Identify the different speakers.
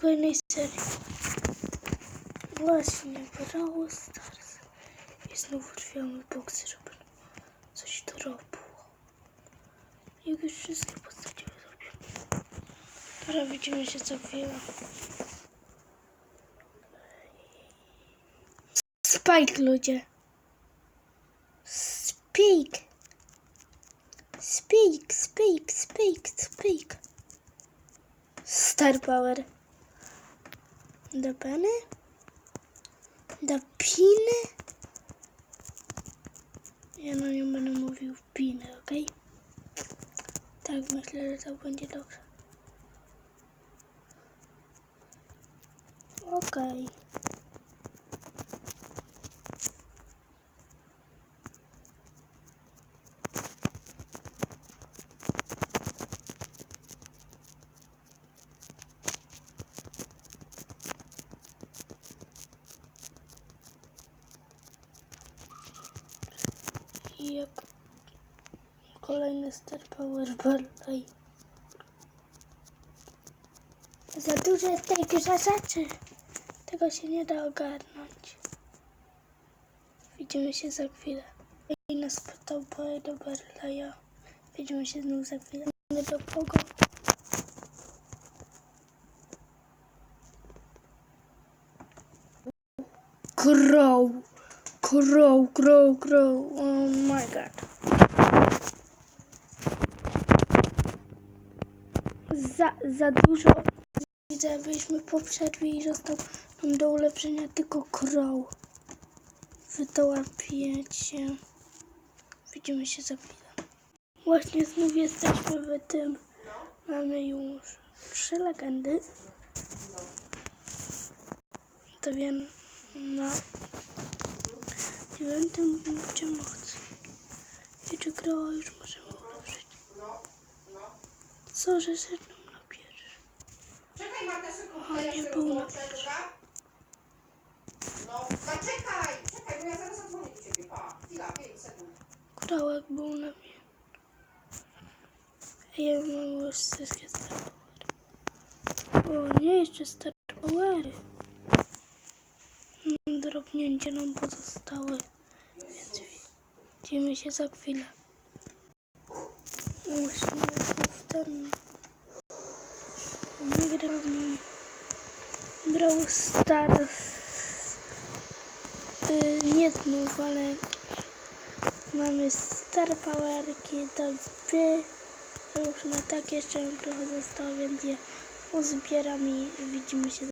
Speaker 1: kolejnej serii. Właśnie, Brawl Stars. I znowu otwieramy boksy, żeby coś to robiło. Jak już wszystkie postacie zrobiłem. Teraz widzimy się co chwilę. Spike, ludzie. Spike. Spike, spike, spike, spike. Star Power. Do peny? Do piny? Ja na nią będę mówił piny, ok? Tak, myślę, że to będzie dobrze. Okej. I jak kolejny Star Power Barley. Za dużo jest tej grze rzeczy. Tego się nie da ogarnąć. Widzimy się za chwilę. I nas pytał boy do Barleya. Widzimy się znów za chwilę. Nie do kogo. Crow. Crow, crow, crow. Oh my god. Za, za dużo widzę, byliśmy po i został nam do ulepszenia tylko crow. Wy. Widzimy się za chwilę. Właśnie znów jesteśmy w tym. Mamy już trzy legendy. To wiem na dziewiątym punkcie mocy. I czy kroła już możemy ulepszyć? Co, że ze mną na pierwszy?
Speaker 2: Czekaj
Speaker 1: Aha,
Speaker 2: ja
Speaker 1: nie było.
Speaker 2: włączę, dobra? No, zaczekaj, czekaj, bo ja zaraz zadzwonię do ciebie, pa. Chwila, 5 sekund.
Speaker 1: Krołek był na mnie. Ja mam już wszystkie Star Powery. O, nie, jeszcze Star Powery. Drobnięcie nam pozostały. Widzimy się za chwilę. Musimy w ten... Nie gram Brawl Stars. Y, nie znów, ale Mamy Star Powerki gry. Już na tak jeszcze trochę zostało, więc je uzbieram i widzimy się.